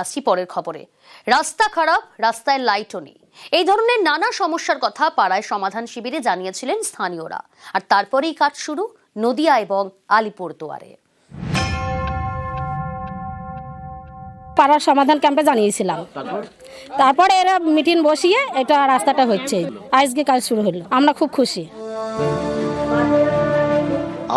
আসছি পরের খবরে। রাস্তা খারাপ রাস্তায় লাইটও নেই। এই ধরনের নানা সমস্যার কথা পাড়ায় সমাধান শিবিরে জানিয়েছিলেন স্থানীয়রা। আর তারপরেই কাজ শুরু নদিয়া এবং আলিপুরদুয়ারে পাড়ার সমাধান ক্যাম্পে জানিয়েছিলাম। তারপরে এরা মিটিং বসিয়ে এটা রাস্তাটা হচ্ছে। আজকে কাজ শুরু হলো। আমরা খুব খুশি।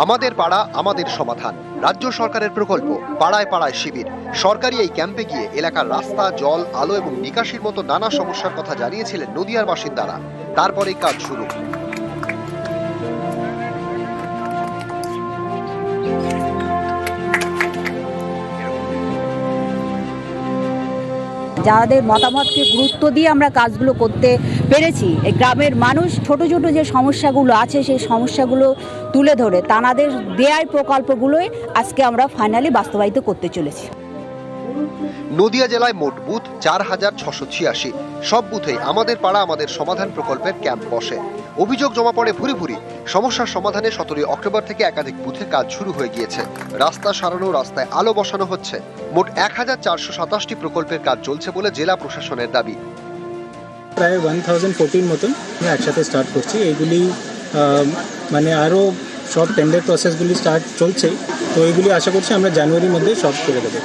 আমাদের পাড়া আমাদের সমাধান। রাজ্য সরকারের প্রকল্প, পাড়ায় পাড়ায় শিবির। সরকারি এই ক্যাম্পে গিয়ে এলাকার রাস্তা, জল, আলো এবং নিকাশির মতো নানা সমস্যার কথা জানিয়েছিলেন নদিয়ার বাসিন্দারা। তারপরেই কাজ শুরু। যাদের মতামতকে গুরুত্ব দিয়ে আমরা কাজগুলো করতে পেরেছি। এই গ্রামের মানুষ ছোট ছোট যে সমস্যাগুলো আছে, সেই সমস্যাগুলো তুলে ধরে তানাদের দেয়ার প্রকল্পগুলোই আজকে আমরা ফাইনালি বাস্তবায়িত করতে চলেছি। নদিয়া জেলায় মোট বুথ চার হাজার ছশো ছিয়াশি। সব বুথে আমাদের পাড়া আমাদের সমাধান প্রকল্পের ক্যাম্প বসে। অভিযোগ জমা পড়ে ভুরি ভুরি। সমস্যার সমাধানে সতেরোই অক্টোবর থেকে একাধিক বুথে কাজ শুরু হয়ে গিয়েছে। রাস্তা সারানো, রাস্তায় আলো বসানো হচ্ছে। মোট এক হাজার চারশো সাতাশটি প্রকল্পের কাজ চলছে বলে জেলা প্রশাসনের দাবি। প্রায় ওয়ান থাউজেন্ড ফোরটিন মতন একসাথে স্টার্ট করছি। এইগুলি মানে আরও সব টেন্ডার প্রসেসগুলি স্টার্ট চলছে তো এইগুলি আশা করছি আমরা জানুয়ারির মধ্যে সব করে দেবো।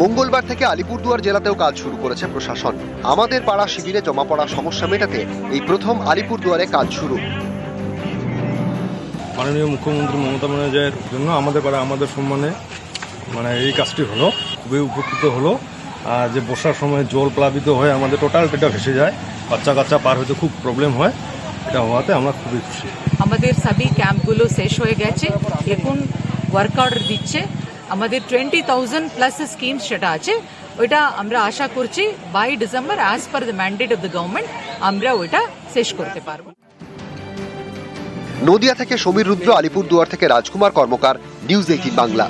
মঙ্গলবার থেকে আলিপুরদুয়ার জেলাতেও কাজ শুরু করেছে প্রশাসন। আমাদের পাড়া শিবিরে জমা পড়া সমস্যা মেটাতে এই প্রথম আলিপুরদুয়ারে কাজ শুরু। মাননীয় মুখ্যমন্ত্রী মমতা ব্যানার্জির জন্য আমাদের পাড়া আমাদের সম্মানে মানে এই কাজটি হলো খুবই উপকৃত হলো। আর যে বর্ষার সময় জল প্লাবিত হয়ে আমাদের টোটাল পেটা ভেসে যায় বাচ্চা কাচ্চা পার হতে খুব প্রবলেম হয় এটা হওয়াতে আমরা খুবই খুশি। আমাদের সবই ক্যাম্পগুলো শেষ হয়ে গেছে এখন ওয়ার্ক অর্ডার দিচ্ছে আমাদের টোয়েন্টি থাউজেন্ড প্লাস স্কিম সেটা আছে, ওইটা আমরা আশা করছি by December as per the mandate of the government আমরা ওইটা শেষ করতে পারব। নদিয়া থেকে সমীর রুদ্র, আলিপুরদুয়ার থেকে রাজকুমার কর্মকার নিউজ এইটিন বাংলা।